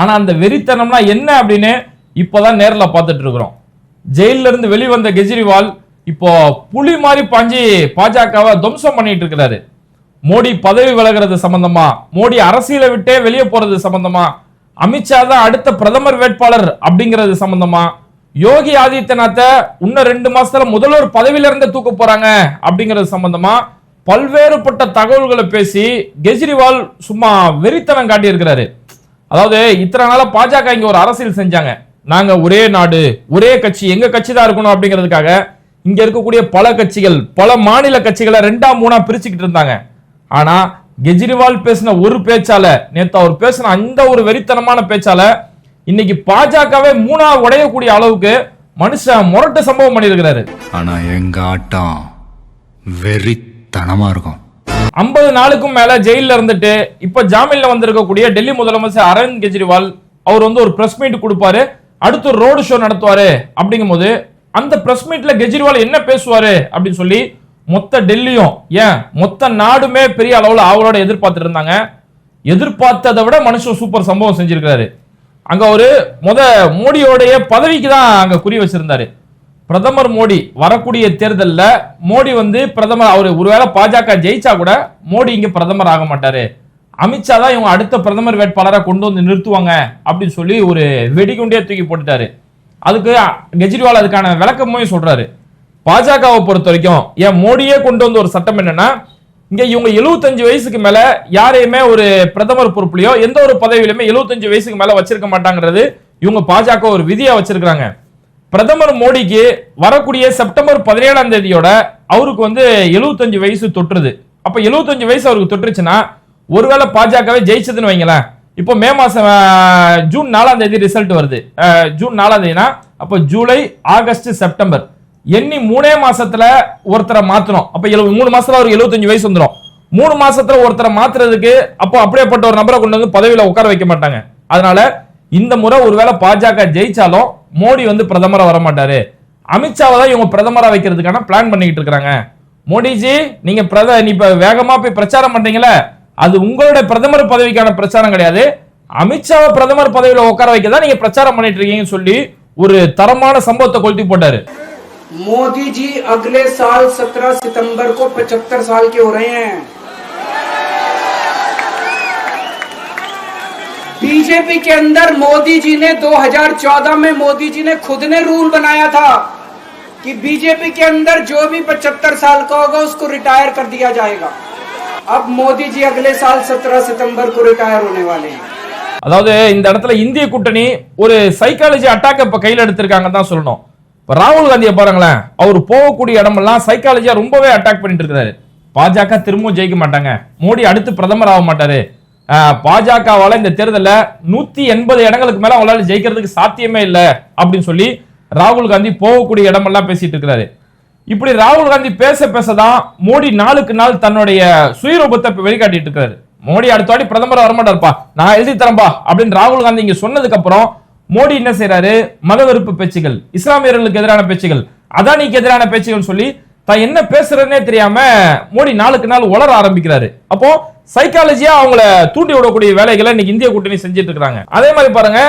ஆனா அந்த வெறித்தனம்னா என்ன அப்படின்னு இப்போதான் நேரில் பார்த்துட்டு இருக்கிறோம். ஜெயில இருந்து வெளிவந்த கெஜ்ரிவால் இப்போ புலி மாதிரி பாஞ்சி பாஜகவை துவம்சம் பண்ணிட்டு இருக்கிறாரு. மோடி பதவி விலகிறது சம்பந்தமா? மோடி அரசியலை விட்டே வெளியே போறது சம்பந்தமா? அமித்ஷா தான் அடுத்த பிரதமர் வேட்பாளர் அப்படிங்கிறது சம்பந்தமா? யோகி ஆதித்யநாத்தை இன்னும் ரெண்டு மாசத்துல முதல்வர் பதவியில இருந்து தூக்க போறாங்க அப்படிங்கிறது சம்பந்தமா? பல்வேறுபட்ட தகவல்களை பேசி கெஜ்ரிவால் சும்மா வெறித்தனம் காட்டியிருக்கிறாரு. அதாவது இத்தனை நாளா பாஜக இங்க ஒரு அரசியல் செஞ்சாங்க. நாங்க ஒரே நாடு ஒரே கட்சி எங்க கட்சி தான் இருக்கணும் அப்படிங்கிறதுக்காக இங்க இருக்கக்கூடிய பல கட்சிகள் பல மாநில கட்சிகளை ரெண்டா மூணா பிரிச்சுக்கிட்டு இருந்தாங்க. ஆனா கெஜ்ரிவால் பேசின ஒரு பேச்சால நேத்து அவர் பேசின அந்த ஒரு வெறித்தனமான பேச்சால இன்னைக்கு பாஜகவே மூணா உடையக்கூடிய அளவுக்கு மனுஷன் முரட்டு சம்பவம் பண்ணியிருக்கிறாரு. ஆனா எங்க ஆட்டம் வெறித்தனமா இருக்கும். ஐம்பது நாளுக்கும் மேல ஜெயில இருந்துட்டு இப்ப ஜாமீன்ல வந்திருக்கக்கூடிய டெல்லி முதலமைச்சர் அரவிந்த் கெஜ்ரிவால் அவர் வந்து ஒரு பிரஸ் மீட் கொடுப்பாரு. அடுத்து ஒரு ரோடு ஷோ நடத்துவாரு. அப்படிங்கும்போது அந்த பிரஸ் மீட்ல கெஜ்ரிவால் என்ன பேசுவாரு? அப்படின்னு சொல்லி மொத்த டெல்லியும் ஏன்? மொத்த நாடுமே பெரிய அளவுல ஆவலோட எதிர்பார்த்துட்டு இருந்தாங்க. எதிர்பார்த்ததை விட மனுஷன் சூப்பர் சம்பவம் செஞ்சிருக்காரு அங்க ஒரு முத மோடியோடைய பதவிக்கு தான் அங்க குறி வச்சிருந்தாரு. பிரதமர் மோடி வரக்கூடிய தேர்தலில் மோடி வந்து பிரதமர் அவர் ஒருவேளை பாஜக ஜெயிச்சா கூட மோடி இங்கே பிரதமர் ஆக மாட்டாரு. அமித்ஷா தான் இவங்க அடுத்த பிரதமர் வேட்பாளராக கொண்டு வந்து நிறுத்துவாங்க அப்படின்னு சொல்லி ஒரு வெடிகுண்டே தூக்கி போட்டுட்டாரு. அதுக்கு கெஜ்ரிவால் அதுக்கான விளக்கமும் சொல்றாரு. பாஜகவை பொறுத்த வரைக்கும் ஏன் மோடியே கொண்டு வந்த ஒரு சட்டம் என்னன்னா இங்க இவங்க 75 வயசுக்கு மேல யாரையுமே ஒரு பிரதமர் பொறுப்புலையோ எந்த ஒரு பதவியிலுமே 75 வயசுக்கு மேல வச்சிருக்க மாட்டாங்கிறது இவங்க பாஜக ஒரு விதியா வச்சிருக்கிறாங்க. பிரதமர் மோடிக்கு வரக்கூடிய செப்டம்பர் பதினேழாம் தேதியோட அவருக்கு வந்து 75 வயசு தொற்றுது. அப்ப 75 வயசு அவருக்கு தொற்றுச்சுன்னா ஒருவேளை பாஜகவே ஜெயிச்சதுன்னு வைங்களேன். இப்போ மே மாசம் ஜூன் நாலாம் தேதி ரிசல்ட் வருது. ஜூன் நாலாம் தேதினா அப்போ ஜூலை ஆகஸ்ட் செப்டம்பர். எண்ணி மூணே மாசத்துல ஒருத்தரை மாத்தணும். அப்ப எழு- மூணு மாசத்துல ஒரு 75 வயசு வந்துடும் மூணு மாசத்துல ஒருத்தரை மாத்துறதுக்கு அப்போ அப்படியேப்பட்ட ஒரு நபரை கொண்டு வந்து பதவியில உட்கார வைக்க மாட்டாங்க. அதனால இந்த முறை ஒருவேளை பாஜக ஜெயிச்சாலும் மோடி வந்து பிரதமராக வரமாட்டாரு. அமித்ஷாவை தான் இவங்க பிரதமராக வைக்கிறதுக்கான பிளான் பண்ணிக்கிட்டு இருக்கிறாங்க மோடிஜி நீங்க பிரத நீ இப்ப வேகமா போய் பிரச்சாரம் பண்றீங்களே அது உங்களுடைய பிரதமர் பதவிக்கான பிரச்சாரம் கிடையாது. அமித்ஷாவை பிரதமர் பதவியில உட்கார வைக்க தான் நீங்க பிரச்சாரம் பண்ணிட்டு இருக்கீங்கன்னு சொல்லி ஒரு தரமான சம்பவத்தை கொளுத்தி போட்டாரு. மோடி ஜி அகலே சால் சத்ரா சித்தம்பர் கோ பச்சத்தர் சால் கே ஹோ ரஹே बीजेपी के अंदर मोदी जी ने 2014 में मोदी जी ने खुद ने रूल बनाया था कि बीजेपी के अंदर जो भी 75 साल का होगा उसको रिटायर कर दिया जाएगा अब मोदी जी अगले साल 17 सितंबर को रिटायर होने वाले हैं அதாவது இந்த இடத்துல இந்திய கூட்டணி ஒரு சைக்காலஜி அட்டாக் இப்ப கையில எடுத்திருக்காங்க தான் சொல்லணும் இப்ப ராகுல் காந்தியை பாருங்களேன் அவர் போகக்கூடிய இடமெல்லாம் சைக்காலஜியா ரொம்பவே அட்டாக் பண்ணிட்டு இருக்காரு பாஜக திரும்பவும் ஜெயிக்க மாட்டாங்க மோடி அடுத்து பிரதமர் ஆக மாட்டாரு ஆஹ், பாஜகவால இந்த தேர்தலில் நூத்தி எண்பது இடங்களுக்கு மேல அவங்களால ஜெயிக்கிறதுக்கு சாத்தியமே இல்லை அப்படின்னு சொல்லி ராகுல் காந்தி போகக்கூடிய இடமெல்லாம் பேசிட்டு இருக்கிறாரு. இப்படி ராகுல் காந்தி பேச பேசதான் மோடி நாளுக்கு நாள் தன்னுடைய சுயரூபத்தை வெளிக்காட்டிட்டு இருக்கிறாரு. மோடி அடுத்த வாட்டி பிரதமர் வரமாட்டார்ப்பா. நான் எழுதி தரேன்பா அப்படின்னு ராகுல் காந்தி இங்க சொன்னதுக்கு அப்புறம் மோடி என்ன செய்யறாரு மத வெறுப்பு பேச்சுகள் இஸ்லாமியர்களுக்கு எதிரான பேச்சுகள் அதானிக்கு எதிரான பேச்சுகள் சொல்லி தான் என்ன பேசுறேன்னே தெரியாம மோடி நாளுக்கு நாள் உளர ஆரம்பிக்கிறாரு. அப்போ சைக்காலஜியா அவங்கள தூண்டி விடக்கூடிய வேலைகளை இன்னைக்கு இந்திய கூட்டணி செஞ்சுட்டு இருக்காங்க. அதே மாதிரி பாருங்க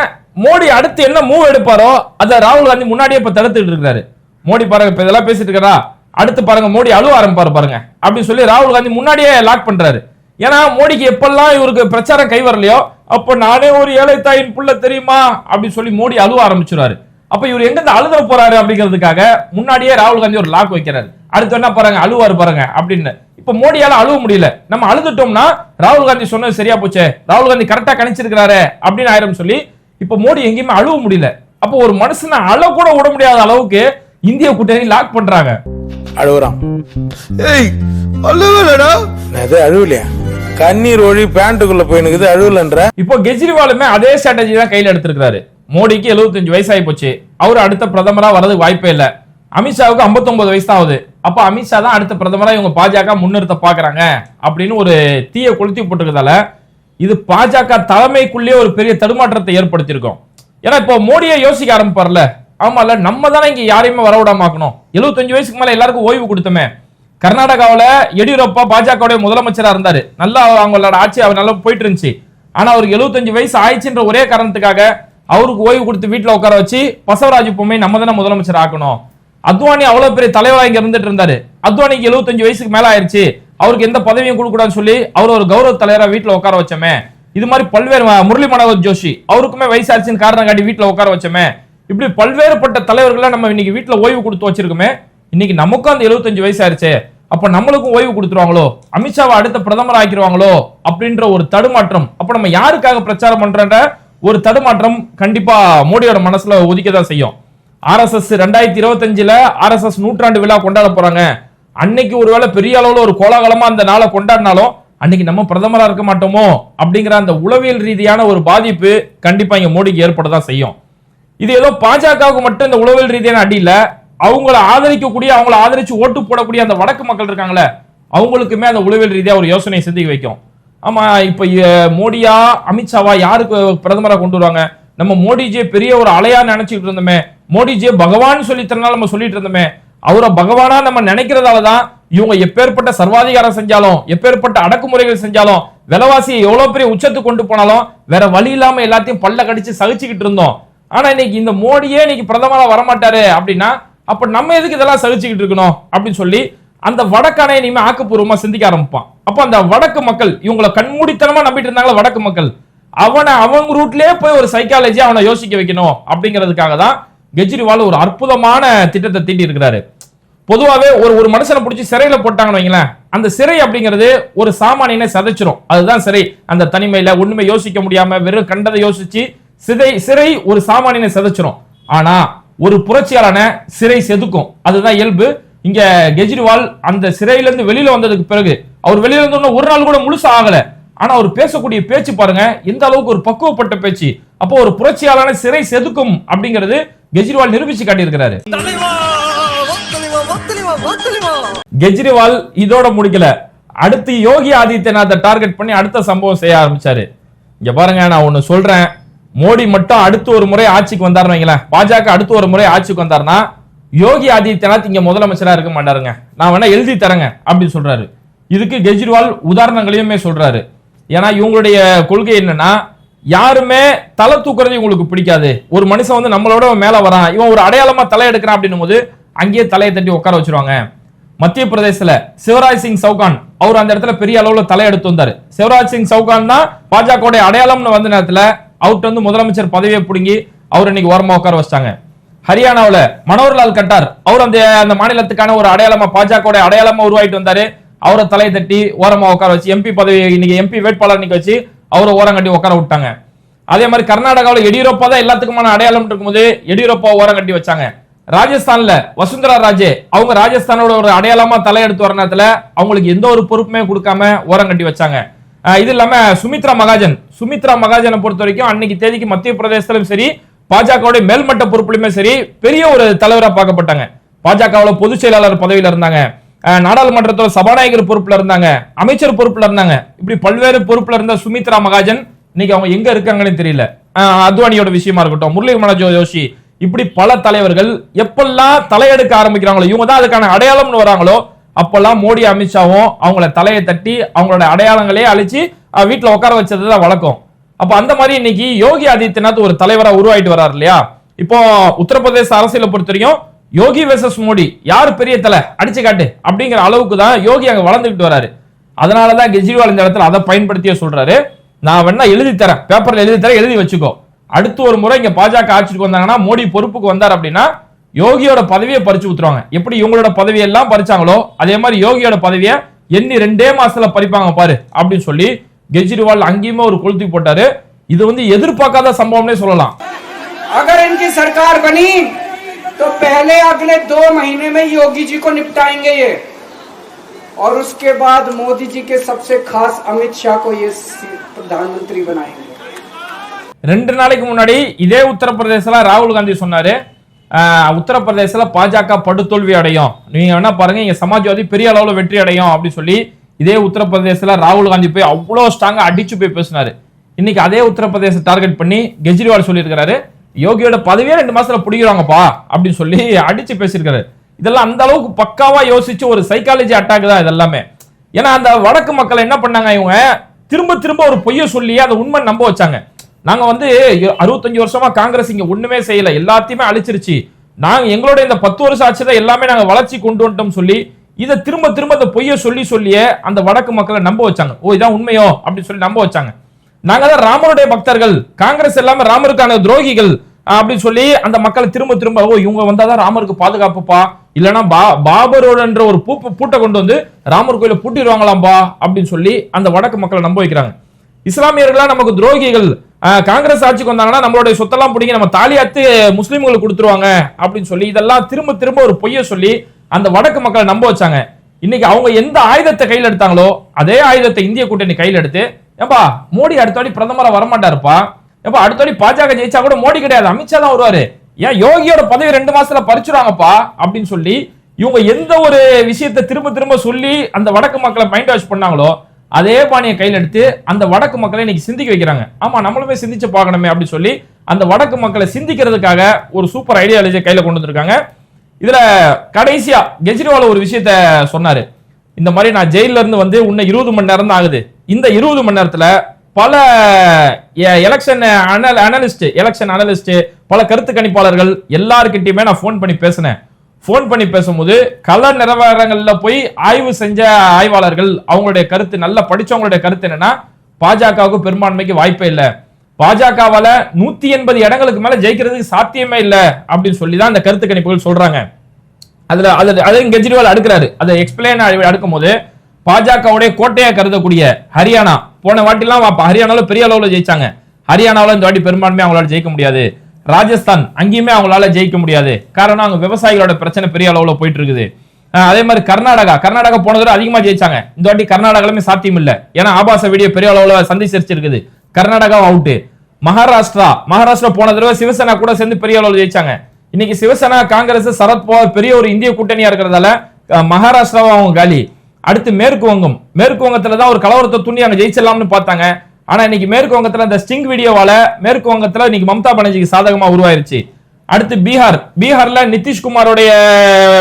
மோடி அடுத்து என்ன மூவ் எடுப்பாரோ அதை ராகுல் காந்தி முன்னாடியே இப்ப தடுத்துட்டு இருக்காரு. மோடி பாருங்க இப்ப இதெல்லாம் பேசிட்டு இருக்கா அடுத்து பாருங்க மோடி அழுவ ஆரம்பிப்பாரு பாருங்க. அப்படின்னு சொல்லி ராகுல் காந்தி முன்னாடியே லாக் பண்றாரு. ஏன்னா மோடிக்கு எப்பெல்லாம் இவருக்கு பிரச்சாரம் கை வரலையோ அப்ப நானே ஒரு ஏழை தாயின் புள்ள தெரியுமா? அப்படின்னு சொல்லி மோடி அழுவ ஆரம்பிச்சிருவாரு. அப்ப இவர் எங்க இருந்து அழுத போறாரு அப்படிங்கிறதுக்காக முன்னாடியே ராகுல் காந்தி ஒரு லாக் வைக்கிறாரு. அடுத்து என்ன பாருங்க அழுவாரு பாருங்க அப்படின்னு. இப்ப மோடியால அழுவ முடியல. நம்ம அழுதுட்டோம்னா ராகுல் காந்தி சொன்னது சரியா போச்சே? ராகுல் காந்தி கரெக்டா கணிச்சிருக்கிறாரு அப்படின்னு ஆயிரம் சொல்லி இப்ப மோடி எங்கேயுமே அழுவ முடியல. அப்போ ஒரு மனுஷனை அழ கூட விட முடியாத அளவுக்கு இந்திய கூட்டணி லாக் பண்றாங்க. அழுகுறான் ஏய் அழுவலடா. எதுவும் அழுவலையா? கண்ணீர் ஒழி பேண்ட்டுக்குள்ள போயினுக்குது அழுவலன்ற. இப்போ கெஜ்ரிவாலுமே அதே ஸ்ட்ராட்டஜி தான் கையில எடுத்திருக்காரு மோடிக்கு 75 வயசாகி போச்சு. அவர் அடுத்த பிரதமராக வரதுக்கு வாய்ப்பே இல்லை. அமித்ஷாவுக்கு 59 வயசு தான் ஆகுது அப்போ அமித்ஷா தான் அடுத்த பிரதமராக இவங்க பாஜக முன்னிறுத்த பார்க்குறாங்க அப்படின்னு ஒரு தீய கொளுத்தி போட்டிருக்கதால இது பாஜக தலைமைக்குள்ளேயே ஒரு பெரிய தடுமாற்றத்தை ஏற்படுத்தியிருக்கும். ஏன்னா இப்போ மோடியை யோசிக்க ஆரம்பிப்பார்ல. ஆமால நம்ம தானே இங்கே யாரையுமே வரவிடாம ஆக்கணும். 75 வயசுக்கு மேலே எல்லாருக்கும் ஓய்வு கொடுத்தோமே. கர்நாடகாவில் எடியூரப்பா பாஜகவுடைய முதலமைச்சராக இருந்தார். நல்லா அவங்களோட ஆட்சி அவர் நல்லா போயிட்டு இருந்துச்சு. ஆனால் அவருக்கு 75 வயசு ஆயிடுச்சுன்ற ஒரே காரணத்துக்காக அவருக்கு ஓய்வு கொடுத்து வீட்டில் உட்கார வச்சு பசவராஜ் பொம்மை நம்ம தானே முதலமைச்சர் ஆக்கணும். அத்வானி அவ்வளவு பெரிய தலைவராக இங்க இருந்துட்டு இருந்தாரு. அத்வானிக்கு 75 வயசுக்கு மேல ஆயிருச்சு. அவருக்கு எந்த பதவியும் கொடுக்க கூடாதுன்னு சொல்லி அவர் ஒரு கௌரவ தலைவரா வீட்டில் உட்கார வச்சோமே. இது மாதிரி பல்வேறு முரளி மனோகர் ஜோஷி அவருக்குமே வயசாச்சுன்னு காரணம் காட்டி வீட்டில் உட்கார வச்சோமே. இப்படி பல்வேறுபட்ட தலைவர்களை நம்ம இன்னைக்கு வீட்டில் ஓய்வு கொடுத்து வச்சிருக்கோமே. இன்னைக்கு நமக்கும் அந்த 75 வயசு ஆயிருச்சே அப்ப நம்மளுக்கும் ஓய்வு கொடுத்துருவாங்களோ? அமித்ஷாவை அடுத்த பிரதமர் ஆக்கிடுவாங்களோ அப்படின்ற ஒரு தடுமாற்றம். அப்ப நம்ம யாருக்காக பிரச்சாரம் பண்றன்ற ஒரு தடுமாற்றம் கண்டிப்பா மோடியோட மனசுல ஒதுக்கதான் செய்யும். ஆர்எஸ்எஸ் ரெண்டாயிரத்தி இருபத்தஞ்சுல ஆர்எஸ்எஸ் நூற்றாண்டு விழா கொண்டாட போறாங்க. அன்னைக்கு ஒருவேளை பெரிய அளவுல ஒரு கோலாகலமா அந்த நாளை கொண்டாடினாலும் அன்னைக்கு நம்ம பிரதமரா இருக்க மாட்டோமோ அப்படிங்கிற அந்த உளவியல் ரீதியான ஒரு பாதிப்பு கண்டிப்பா இங்க மோடிக்கு ஏற்படதான் செய்யும். இது ஏதோ பாஜகவுக்கு மட்டும் இந்த உளவியல் ரீதியான அடி இல்ல. அவங்கள ஆதரிக்கக்கூடிய அவங்கள ஆதரிச்சு ஓட்டு போடக்கூடிய அந்த வடக்கு மக்கள் இருக்காங்களே அவங்களுக்குமே அந்த உளவியல் ரீதியா ஒரு யோசனை சிந்திக்க வைக்கும். ஆமா இப்ப மோடியா அமித்ஷாவா யாருக்கு பிரதமரா கொண்டு வருவாங்க? நம்ம மோடிஜியை பெரிய ஒரு அலையா நினைச்சிட்டு இருந்தோமே. மோடிஜியை பகவான் சொல்லித்தரனால நம்ம சொல்லிட்டு இருந்தோமே. அவரை பகவானா நம்ம நினைக்கிறதால தான் இவங்க எப்பேற்பட்ட சர்வாதிகாரம் செஞ்சாலும் எப்பேற்பட்ட அடக்குமுறைகள் செஞ்சாலும் விலவாசியை எவ்வளவு பெரிய உச்சத்துக்கு கொண்டு போனாலும் வேற வழி இல்லாம எல்லாத்தையும் பல்ல கடிச்சு சகிச்சுக்கிட்டு இருந்தோம். ஆனா இன்னைக்கு இந்த மோடியே இன்னைக்கு பிரதமரா வரமாட்டாரு அப்படின்னா அப்ப நம்ம எதுக்கு இதெல்லாம் சகிச்சுக்கிட்டு இருக்கணும் அப்படின்னு சொல்லி அந்த வடக்கான இனிமே ஆக்கப்பூர்வமா சிந்திக்க ஆரம்பிப்பான். அப்ப அந்த வடக்கு மக்கள் இவங்களை கண்மூடித்தனமா நம்பிட்டு இருந்தாங்களா வடக்கு மக்கள்? அவனை அவங்க ரூட்லயே போய் ஒரு சைக்காலஜி அவனை யோசிக்க வைக்கணும் அப்படிங்கிறதுக்காக தான் கெஜ்ரிவால் ஒரு அற்புதமான திட்டத்தை தீட்டி இருக்கிறாரு. பொதுவாகவே ஒரு ஒரு மனுஷனை பிடிச்சி சிறையில போட்டாங்கன்னு வைங்களேன் அந்த சிறை அப்படிங்கிறது ஒரு சாமானியனை சதைச்சிரும். அதுதான் சிறை. அந்த தனிமையில ஒண்ணுமே யோசிக்க முடியாம வெறும் கண்டதை யோசிச்சு சிறை சிறை ஒரு சாமானியனை சதைச்சிரும். ஆனா ஒரு புரட்சியாளனை சிறை செதுக்கும். அதுதான் இயல்பு. இங்க கெஜ்ரிவால் அந்த சிறையில இருந்து வெளியில வந்ததுக்கு பிறகு அவர் வெளியில வந்தோடனே ஒரு நாள் கூட முழுசா ஆகல. ஆனா அவர் பேசக்கூடிய பேச்சு பாருங்க எந்த அளவுக்கு ஒரு பக்குவப்பட்ட பேச்சு. அப்போ ஒரு புரட்சியாளரான சிறை செதுக்கும் அப்படிங்கிறது கெஜ்ரிவால் நிரூபிச்சு காட்டியிருக்கிறாரு. கெஜ்ரிவால் இதோட முடிக்கல. அடுத்து யோகி ஆதித்யநாத்தை டார்கெட் பண்ணி அடுத்த சம்பவம் செய்ய ஆரம்பிச்சாரு. இங்க பாருங்க நான் ஒண்ணு சொல்றேன். மோடி மட்டும் அடுத்து ஒரு முறை ஆட்சிக்கு வந்தாருன்னு வைங்களேன். பாஜக அடுத்து ஒரு முறை ஆட்சிக்கு வந்தாருன்னா யோகி ஆதித்யநாத் இங்க முதலமைச்சரா இருக்க மாட்டாருங்க. நான் வேணா எழுதி தரேங்க அப்படின்னு சொல்றாரு. இதுக்கு கெஜ்ரிவால் உதாரணங்களையுமே சொல்றாரு. ஏன்னா இவங்களுடைய கொள்கை என்னன்னா யாருமே தலை தூக்குறது இவங்களுக்கு பிடிக்காது. ஒரு மனுஷன் வந்து நம்மளோட மேல வரான். இவன் ஒரு அடையாளமா தலை எடுக்கிறான் அப்படின்னும் போது அங்கேயே தலையை தட்டி உட்கார வச்சிருவாங்க. மத்திய பிரதேசத்துல சிவராஜ் சிங் சவுகான் அவர் அந்த இடத்துல பெரிய அளவுல தலையெடுத்து வந்தாரு. சிவராஜ் சிங் சவுகான் தான் பாஜக அடையாளம்னு வந்த நேரத்துல அவர்கிட்ட வந்து முதலமைச்சர் பதவியை பிடுங்கி அவர் இன்னைக்கு ஓரமா உட்கார வச்சிட்டாங்க. ஹரியானாவில் மனோகர்லால் கட்டார். அவர் அந்த அந்த மாநிலத்துக்கான ஒரு அடையாளமா பாஜக அடையாளமா உருவாயிட்டு வந்தாரு. அவரை தலையை தட்டி ஓரமா உட்கார வச்சு எம்பி பதவி இன்னைக்கு எம்பி வேட்பாளர் இன்னைக்கு வச்சு அவரை ஓரம் கட்டி உட்கார விட்டாங்க. அதே மாதிரி கர்நாடகாவில் எடியூரப்பா தான் எல்லாத்துக்குமான அடையாளம் இருக்கும்போது எடியூரப்பா ஓரம் கட்டி வச்சாங்க. ராஜஸ்தான்ல வசுந்தரா ராஜே அவங்க ராஜஸ்தானோட ஒரு அடையாளமா தலையெடுத்து வர நேரத்துல அவங்களுக்கு எந்த ஒரு பொறுப்புமே கொடுக்காம ஓரம் கட்டி வச்சாங்க. இது இல்லாம சுமித்ரா மகாஜன் சுமித்ரா மகாஜனை பொறுத்த வரைக்கும் அன்னைக்கு தேதிக்கு மத்திய பிரதேசத்திலும் சரி பாஜகவுடைய மேல்மட்ட பொறுப்புலையுமே சரி பெரிய ஒரு தலைவராக பார்க்கப்பட்டாங்க. பாஜகவில் பொதுச் செயலாளர் பதவியில் இருந்தாங்க. நாடாளுமன்றத்தில் நாடாளுமன்றத்தோட சபாநாயகர் பொறுப்புல இருந்தாங்க. அமைச்சர் பொறுப்புல இருந்தாங்க. இப்படி பல்வேறு பொறுப்புல இருந்த சுமித்ரா மகாஜன் இன்னைக்கு அவங்க எங்க இருக்காங்கன்னு தெரியல. அத்வானியோட விஷயமா இருக்கட்டும் முரளி மனோஜ் ஜோஷி இப்படி பல தலைவர்கள் எப்பெல்லாம் தலையெடுக்க ஆரம்பிக்கிறாங்களோ இவங்க தான் அதுக்கான அடையாளம்னு வராங்களோ அப்பெல்லாம் மோடி அமித்ஷாவும் அவங்கள தலையை தட்டி அவங்களோட அடையாளங்களே அழிச்சு வீட்டில் உட்கார வச்சது தான் வழக்கம். அப்ப அந்த மாதிரி இன்னைக்கு யோகி ஆதித்யநாத் ஒரு தலைவரா உருவாயிட்டு வர்றாரு இல்லையா? இப்போ உத்தரப்பிரதேச அரசியலை பொறுத்தவரையும் யோகி வெர்சஸ் மோடி யார் பெரிய தலை? அடிச்சு காட்டு அப்படிங்கிற அளவுக்கு தான் யோகி அங்க வளர்ந்துகிட்டு வராரு அதனாலதான் கெஜ்ரிவால் இந்த இடத்துல அதை பயன்படுத்தியே சொல்றாரு. நான் வேணா எழுதி தரேன். பேப்பர்ல எழுதி தரேன் எழுதி வச்சுக்கோ. அடுத்து ஒரு முறை இங்க பாஜக ஆட்சிக்கு வந்தாங்கன்னா மோடி பொறுப்புக்கு வந்தார் அப்படின்னா யோகியோட பதவியை பறிச்சு ஊத்துருவாங்க. எப்படி இவங்களோட பதவியெல்லாம் பறிச்சாங்களோ அதே மாதிரி யோகியோட பதவியை எண்ணி ரெண்டே மாசத்துல பறிப்பாங்க பாரு அப்படின்னு சொல்லி கெஜ்ரிவால் அங்கேயுமே ஒரு கொளுத்தி போட்டாரு இது வந்து எதிர்பார்க்காத சம்பவம்னே சொல்லலாம் अगर इनकी सरकार बनी तो पहले अगले दो महीने में योगी जी को निपटाएंगे ये और उसके बाद मोदी जी के सबसे खास अमित शाह को ये सी- प्रधानमंत्री बनाएंगे ரெண்டு நாளைக்கு முன்னாடி இதே உத்தரப்பிரதேசல ராகுல் காந்தி சொன்னாரு ஆஹ், உத்தரப்பிரதேசல பாஜக படுதோல்வி அடையும் நீங்க வேணா பாருங்க இங்க சமாஜ்வாதி பெரிய அளவுல வெற்றி அடையும் அப்படின்னு சொல்லி இதே உத்தரப்பிரதேசத்தில் ராகுல் காந்தி போய் அவ்வளோ ஸ்ட்ராங்காக அடிச்சு போய் பேசினாரு. இன்னைக்கு அதே உத்தரப்பிரதேச டார்கெட் பண்ணி கெஜ்ரிவால் சொல்லியிருக்கிறாரு யோகியோட பதவியே ரெண்டு மாசத்துல பிடிக்கிறாங்கப்பா அப்படின்னு சொல்லி அடிச்சு பேசியிருக்காரு. இதெல்லாம் அந்த அளவுக்கு பக்காவா யோசிச்சு ஒரு சைக்காலஜி அட்டாக் தான் இதெல்லாமே. ஏன்னா அந்த வடக்கு மக்கள் என்ன பண்ணாங்க இவங்க? திரும்ப திரும்ப ஒரு பொய்ய சொல்லி அதை உண்மை நம்ப வச்சாங்க. நாங்க வந்து அறுபத்தஞ்சு வருஷமா காங்கிரஸ் இங்க ஒண்ணுமே செய்யல எல்லாத்தையுமே அழிச்சிருச்சு. நாங்க எங்களோட இந்த பத்து வருஷம் ஆச்சுதான் எல்லாமே நாங்க வளர்ச்சி கொண்டு வந்துட்டோம் சொல்லி இதை திரும்ப திரும்ப அந்த பொய்ய சொல்லி சொல்லியே அந்த வடக்கு மக்களை நம்ப வச்சாங்க. ஓ இதான் உண்மையோ? அப்படின்னு சொல்லி நம்ப வச்சாங்க. நாங்க தான் ராமருடைய பக்தர்கள். காங்கிரஸ் எல்லாமே ராமருக்கான துரோகிகள் அப்படின்னு சொல்லி அந்த மக்களை திரும்ப திரும்ப ஓ இவங்க வந்தாதான் ராமருக்கு பாதுகாப்புப்பா. இல்லைன்னா பா பாபரோடன்ற ஒரு பூ பூட்டை கொண்டு வந்து ராமர் கோயில பூட்டிடுவாங்களாம்பா அப்படின்னு சொல்லி அந்த வடக்கு மக்களை நம்ப வைக்கிறாங்க. இஸ்லாமியர்களா நமக்கு துரோகிகள். காங்கிரஸ் ஆட்சிக்கு வந்தாங்கன்னா நம்மளுடைய சொத்தெல்லாம் பிடிங்கி நம்ம தாலியாத்து முஸ்லீம்களுக்கு கொடுத்துருவாங்க அப்படின்னு சொல்லி இதெல்லாம் திரும்ப திரும்ப ஒரு பொய்ய சொல்லி அந்த வடக்கு மக்களை நம்ப வச்சாங்க. இன்னைக்கு அவங்க எந்த ஆயுதத்தை கையில் எடுத்தாங்களோ அதே ஆயுதத்தை இந்திய கூட்டணி கையில் எடுத்து ஏப்பா மோடி அடுத்த வாட்டி வரமாட்டாருப்பா? ஏப்பா அடுத்தவாடி பாஜக ஜெயிச்சா கூட மோடி கிடையாது. அமித்ஷா தான் வருவாரு. ஏன் யோகியோட பதவி ரெண்டு மாசத்துல பறிச்சுருவாங்கப்பா அப்படின்னு சொல்லி இவங்க எந்த ஒரு விஷயத்தை திரும்ப திரும்ப சொல்லி அந்த வடக்கு மக்களை மைண்ட் வாஷ் பண்ணாங்களோ அதே பாணியை கையில் எடுத்து அந்த வடக்கு மக்களை இன்னைக்கு சிந்திக்க வைக்கிறாங்க. ஆமா நம்மளுமே சிந்திச்சு பார்க்கணுமே அப்படின்னு சொல்லி அந்த வடக்கு மக்களை சிந்திக்கிறதுக்காக ஒரு சூப்பர் ஐடியாலஜியை கையில கொண்டு வந்திருக்காங்க. இதுல கடைசியா கெஜ்ரிவால் ஒரு விஷயத்த சொன்னாரு. இந்த மாதிரி நான் ஜெயில இருந்து வந்து உன்னை இருபது மணி நேரம் தான் ஆகுது. இந்த இருபது மணி நேரத்துல பல எலெக்ஷன் அனலிஸ்ட் எலெக்ஷன் அனலிஸ்ட் பல கருத்து கணிப்பாளர்கள் எல்லாருக்கிட்டையுமே நான் ஃபோன் பண்ணி பேசினேன். ஃபோன் பண்ணி பேசும்போது கலர் நிலவரங்கள்ல போய் ஆய்வு செஞ்ச ஆய்வாளர்கள் அவங்களுடைய கருத்து நல்லா படிச்சவங்களுடைய கருத்து என்னன்னா பாஜகவுக்கு பெரும்பான்மைக்கு வாய்ப்பே இல்லை. பாஜகவால நூத்தி எண்பது இடங்களுக்கு மேல ஜெயிக்கிறதுக்கு சாத்தியமே இல்ல அப்படின்னு சொல்லி தான் அந்த கருத்து கணிப்புகள் சொல்றாங்க. அதுல அது அதையும் கெஜ்ரிவால் அடுக்கிறாரு. அதை எக்ஸ்பிளைன் அடுக்கும் போது பாஜகவுடைய கோட்டையா கருதக்கூடிய ஹரியானா போன வாட்டிலாம் வா- ஹரியானால பெரிய அளவுல ஜெயிச்சாங்க. ஹரியானாவில் இந்த வாட்டி பெரும்பான்மை அவங்களால ஜெயிக்க முடியாது. ராஜஸ்தான் அங்கேயுமே அவங்களால ஜெயிக்க முடியாது. காரணம் அங்க விவசாயிகளோட பிரச்சனை பெரிய அளவுல போயிட்டு இருக்குது அதே மாதிரி கர்நாடகா கர்நாடகா போன தடவை அதிகமா ஜெயிச்சாங்க. இந்த வாட்டி கர்நாடகாலுமே சாத்தியம் இல்ல ஏன்னா ஆபாச வீடியோ பெரிய அளவுல சந்திச்சிருச்சிருக்குது. கர்நாடகாவும் அவுட்டு மகாராஷ்டிரா. மகாராஷ்டிரா போன தடவை சிவசேனா கூட சேர்ந்து பெரிய அளவில் ஜெயிச்சாங்க. இன்னைக்கு சிவசேனா காங்கிரஸ் சரத்பவார் பெரிய ஒரு இந்திய கூட்டணியா இருக்கிறதால அஹ், மகாராஷ்டிராவும் அவங்க காலி. அடுத்து மேற்கு வங்கம். மேற்கு வங்கத்துல தான் ஒரு கலவரத்தை துணி அங்க ஜெயிச்சிடலாம்னு பார்த்தாங்க. ஆனா இன்னைக்கு மேற்கு வங்கத்துல இந்த ஸ்டிங் வீடியோவால மேற்கு வங்கத்துல இன்னைக்கு மம்தா பானர்ஜிக்கு சாதகமா உருவாயிருச்சு. அடுத்து பீகார். பீகார்ல நிதிஷ்குமாரோடைய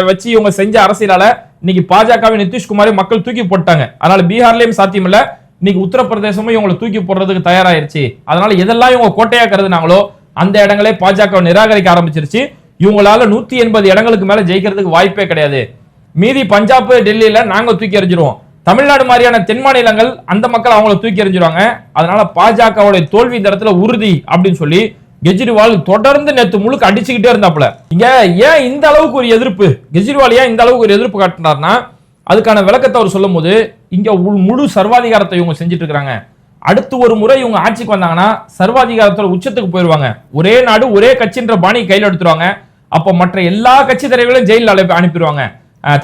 வச்சு இவங்க செஞ்ச அரசியலால இன்னைக்கு பாஜகவை நிதிஷ்குமாரை மக்கள் தூக்கி போட்டாங்க. அதனால பீகார்லயும் சாத்தியம் இல்லை இன்னைக்கு உத்தரப்பிரதேசமும் இவங்களை தூக்கி போடுறதுக்கு தயாராயிருச்சு. அதனால எதெல்லாம் இவங்க கோட்டையா கருதுனாங்களோ அந்த இடங்களே பாஜக நிராகரிக்க ஆரம்பிச்சிருச்சு. இவங்களால நூத்தி எண்பது இடங்களுக்கு மேல ஜெயிக்கிறதுக்கு வாய்ப்பே கிடையாது. மீதி பஞ்சாப் டெல்லியில நாங்க தூக்கி எறிஞ்சிருவோம். தமிழ்நாடு மாதிரியான தென் மாநிலங்கள் அந்த மக்கள் அவங்கள தூக்கி எறிஞ்சிருவாங்க. அதனால பாஜகவுடைய தோல்வி இந்த இடத்துல உறுதி அப்படின்னு சொல்லி கெஜ்ரிவால் தொடர்ந்து நேற்று முழுக்க அடிச்சுக்கிட்டே இருந்தாப்புல. இங்க ஏன் இந்த அளவுக்கு ஒரு எதிர்ப்பு? கெஜ்ரிவால் ஏன் இந்த அளவுக்கு ஒரு எதிர்ப்பு காட்டினார்னா அதுக்கான விளக்கத்தை அவர் சொல்லும் போது இங்க முழு சர்வாதிகாரத்தை இவங்க செஞ்சுட்டு இருக்காங்க அடுத்து ஒரு முறை இவங்க ஆட்சிக்கு வந்தாங்கன்னா சர்வாதிகாரத்தோட உச்சத்துக்கு போயிருவாங்க. ஒரே நாடு ஒரே கட்சின்ற பாணி கையில் எடுத்துருவாங்க. அப்ப மற்ற எல்லா கட்சி தலைவர்களும் ஜெயிலில் அழைப்பு அனுப்பிடுவாங்க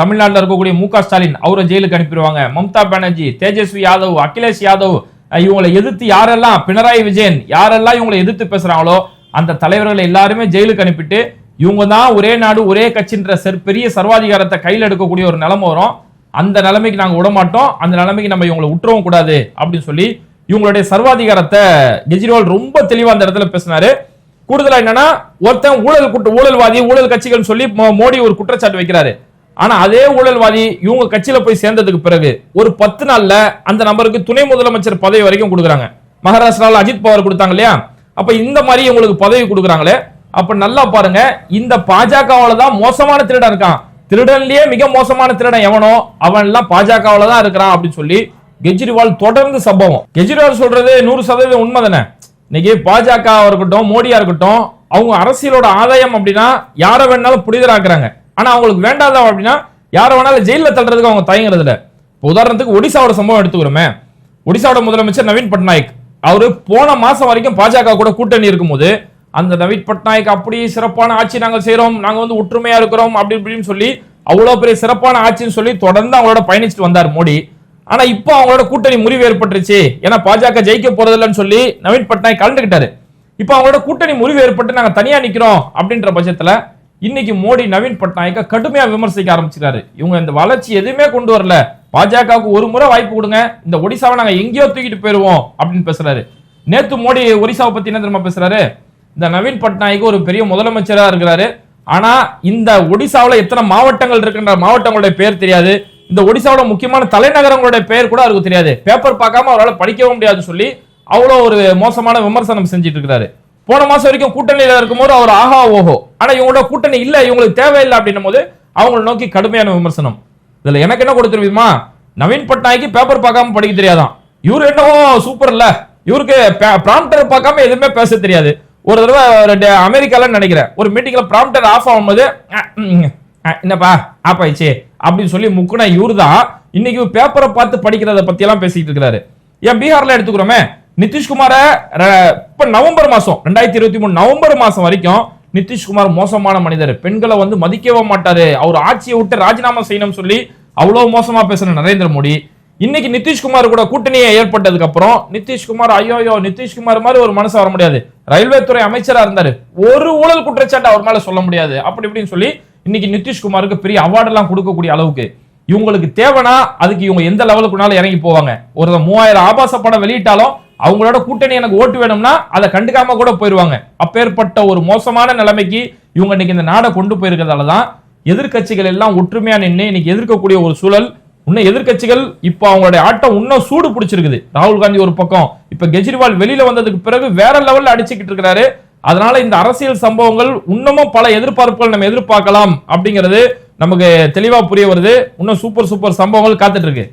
தமிழ்நாட்டில் இருக்கக்கூடிய மு க ஸ்டாலின் அவரை ஜெயிலுக்கு அனுப்பிடுவாங்க மம்தா பானர்ஜி தேஜஸ்வி யாதவ் அகிலேஷ் யாதவ் இவங்களை எதிர்த்து யாரெல்லாம் பினராயி விஜயன் யாரெல்லாம் இவங்களை எதிர்த்து பேசுறாங்களோ அந்த தலைவர்களை எல்லாருமே ஜெயிலுக்கு அனுப்பிட்டு இவங்க தான் ஒரே நாடு ஒரே கட்சின்ற பெரிய சர்வாதிகாரத்தை கையில் எடுக்கக்கூடிய ஒரு நிலைமை வரும். அந்த நிலைமைக்கு நாங்கள் விட மாட்டோம் அந்த நிலைமைக்கு நம்ம இவங்களை விட்டுறவும் கூடாது அப்படின்னு சொல்லி இவங்களுடைய சர்வாதிகாரத்தை கெஜ்ரிவால் ரொம்ப தெளிவாக அந்த இடத்துல பேசினாரு. கூடுதலாக என்னன்னா ஒருத்தன் ஊழல் குற்ற ஊழல்வாதி ஊழல் கட்சிகள் சொல்லி மோ- மோடி ஒரு குற்றச்சாட்டு வைக்கிறாரு. ஆனா அதே ஊழல்வாதி இவங்க கட்சியில போய் சேர்ந்ததுக்கு பிறகு ஒரு பத்து நாள்ல அந்த நபருக்கு துணை முதலமைச்சர் பதவி வரைக்கும் கொடுக்குறாங்க. மகாராஷ்டிராவில் அஜித் பவார் கொடுத்தாங்க இல்லையா? அப்ப இந்த மாதிரி இவங்களுக்கு பதவி கொடுக்குறாங்களே. அப்ப நல்லா பாருங்க இந்த பாஜகவால தான் மோசமான திருடன் இருக்கான். திருடன்லயே மிக மோசமான திருடன் எவனோ அவன் எல்லாம் பாஜகவால தான் இருக்கிறான் அப்படின்னு சொல்லி கெஜ்ரிவால் தொடர்ந்து சம்பவம். கெஜ்ரிவால் சொல்றது நூறு சதவீதம் உண்மை தானே? இன்னைக்கு பாஜக இருக்கட்டும் மோடியா இருக்கட்டும் அவங்க அரசியலோட ஆதாயம் அப்படின்னா யாரை வேணாலும் புனிதராக்குறாங்க. ஆனா அவங்களுக்கு வேண்டாதவன் அப்படின்னா யாரை வேணாலும் ஜெயில தள்ளுறதுக்கு அவங்க தயங்குறது இல்ல இப்போ உதாரணத்துக்கு ஒடிசாவோட சம்பவம் எடுத்துக்கிறோமே. ஒடிசாவோட முதலமைச்சர் நவீன் பட்நாயக் அவரு போன மாசம் வரைக்கும் பாஜக கூட கூட்டணி இருக்கும்போது அந்த நவீன் பட்நாயக் அப்படி சிறப்பான ஆட்சி நாங்கள் செய்கிறோம் நாங்கள் வந்து ஒற்றுமையாக இருக்கிறோம் அப்படி இப்படின்னு சொல்லி அவ்வளோ பெரிய சிறப்பான ஆட்சின்னு சொல்லி தொடர்ந்து அவங்களோட பயணிச்சுட்டு வந்தார் மோடி. ஆனால் இப்போ அவங்களோட கூட்டணி முறிவு ஏற்பட்டுருச்சு. ஏன்னா பாஜக ஜெயிக்க போகிறதில்லன்னு சொல்லி நவீன் பட்நாயக் கலந்துக்கிட்டாரு. இப்போ அவங்களோட கூட்டணி முறிவு ஏற்பட்டு நாங்கள் தனியாக நிற்கிறோம் அப்படின்ற பட்சத்தில் இன்னைக்கு மோடி நவீன் பட்நாயக்க கடுமையாக விமர்சிக்க ஆரம்பிச்சிட்டாரு. இவங்க இந்த வளர்ச்சி எதுவுமே கொண்டு வரல. பாஜகவுக்கு ஒரு முறை வாய்ப்பு கொடுங்க. இந்த ஒடிசாவை நாங்கள் எங்கேயோ தூக்கிட்டு போயிடுவோம் அப்படின்னு பேசுறாரு. நேத்து மோடி ஒடிசாவை பத்தி என்ன தெரியுமா பேசுறாரு? இந்த நவீன் பட்நாயக் ஒரு பெரிய முதலமைச்சராக இருக்கிறாரு. ஆனால் இந்த ஒடிசாவில் எத்தனை மாவட்டங்கள் இருக்கின்ற மாவட்டங்களுடைய பேர் தெரியாது. இந்த ஒடிசாவோட முக்கியமான தலைநகரங்களுடைய பெயர் கூட அவருக்கு தெரியாது. பேப்பர் பார்க்காம அவரால் படிக்கவும் முடியாதுன்னு சொல்லி அவ்வளோ ஒரு மோசமான விமர்சனம் செஞ்சுட்டு இருக்கிறாரு போன மாசம் வரைக்கும் கூட்டணியில் இருக்கும்போது அவர் ஆஹா ஓஹோ. ஆனா இவங்களோட கூட்டணி இல்லை இவங்களுக்கு தேவையில்லை அப்படின்னும் போது அவங்களை நோக்கி கடுமையான விமர்சனம். இதுல எனக்கு என்ன கொடுத்துருவீமா நவீன் பட்நாயக்கு பேப்பர் பார்க்காம படிக்க தெரியாதான். இவர் என்னவோ சூப்பர் இல்ல. இவருக்கு பிராம்டர் பார்க்காம எதுவுமே பேச தெரியாது. ஒரு தடவை ரெண்டு அமெரிக்கால நினைக்கிறேன். ஒரு மீட்டிங்ல ப்ராம்ப்டர் ஆஃப் ஆகும்போது அஹ், என்னப்பா ஆப் ஆயிடுச்சு. அப்படின்னு சொல்லி முக்குனா இவரு தான் இன்னைக்கு பேப்பரை பார்த்து படிக்கிறத பத்தி எல்லாம் பேசிட்டு இருக்கிறாரு ஏன் பீகார்ல எடுத்துக்கிறோமே? நிதிஷ்குமார ர- இப்ப நவம்பர் மாசம் ரெண்டாயிரத்தி இருபத்தி மூணு நவம்பர் மாசம் வரைக்கும் நிதிஷ்குமார் மோசமான மனிதர். பெண்களை வந்து மதிக்கவே மாட்டாரு. அவர் ஆட்சியை விட்டு ராஜினாமா செய்யணும்னு சொல்லி அவ்வளவு மோசமா பேசுன நரேந்திர மோடி. இன்னைக்கு நிதிஷ்குமார் கூட கூட்டணியை ஏற்பட்டதுக்கு அப்புறம் நிதிஷ்குமார் ஐயோ நிதிஷ்குமார் மாதிரி ஒரு மனசு வர முடியாது. ரயில்வே துறை அமைச்சரா இருந்தாரு. ஒரு ஊழல் குற்றச்சாட்டு அவர் மேல சொல்ல முடியாது. அப்படி இப்படின்னு சொல்லி இன்னைக்கு நிதிஷ்குமாருக்கு பெரிய அவார்டு எல்லாம் கொடுக்கக்கூடிய அளவுக்கு இவங்களுக்கு தேவைனா அதுக்கு இவங்க எந்த லெவலுக்குனாலும் இறங்கி போவாங்க. ஒரு மூவாயிரம் ஆபாச படம் வெளியிட்டாலும் அவங்களோட கூட்டணி எனக்கு ஓட்டு வேணும்னா அதை கண்டுக்காம கூட போயிருவாங்க. அப்பேற்பட்ட ஒரு மோசமான நிலைமைக்கு இவங்க இன்னைக்கு இந்த நாடை கொண்டு போயிருக்கிறதால தான் எதிர்க்கட்சிகள் எல்லாம் ஒற்றுமையா நின்று இன்னைக்கு எதிர்க்கக்கூடிய ஒரு சூழல் இன்னும் எதிர்க்கட்சிகள் இப்போ அவங்களுடைய ஆட்டம் இன்னும் சூடு பிடிச்சிருக்குது. ராகுல் காந்தி ஒரு பக்கம் இப்ப கெஜ்ரிவால் வெளியில வந்ததுக்கு பிறகு வேற லெவல்ல அடிச்சுக்கிட்டு இருக்கிறாரு அதனால இந்த அரசியல் சம்பவங்கள் இன்னமும் பல எதிர்பார்ப்புகள் நம்ம எதிர்பார்க்கலாம் அப்படிங்கிறது நமக்கு தெளிவா புரிய வருது. இன்னும் சூப்பர் சூப்பர் சம்பவங்கள் காத்துட்டு இருக்கு.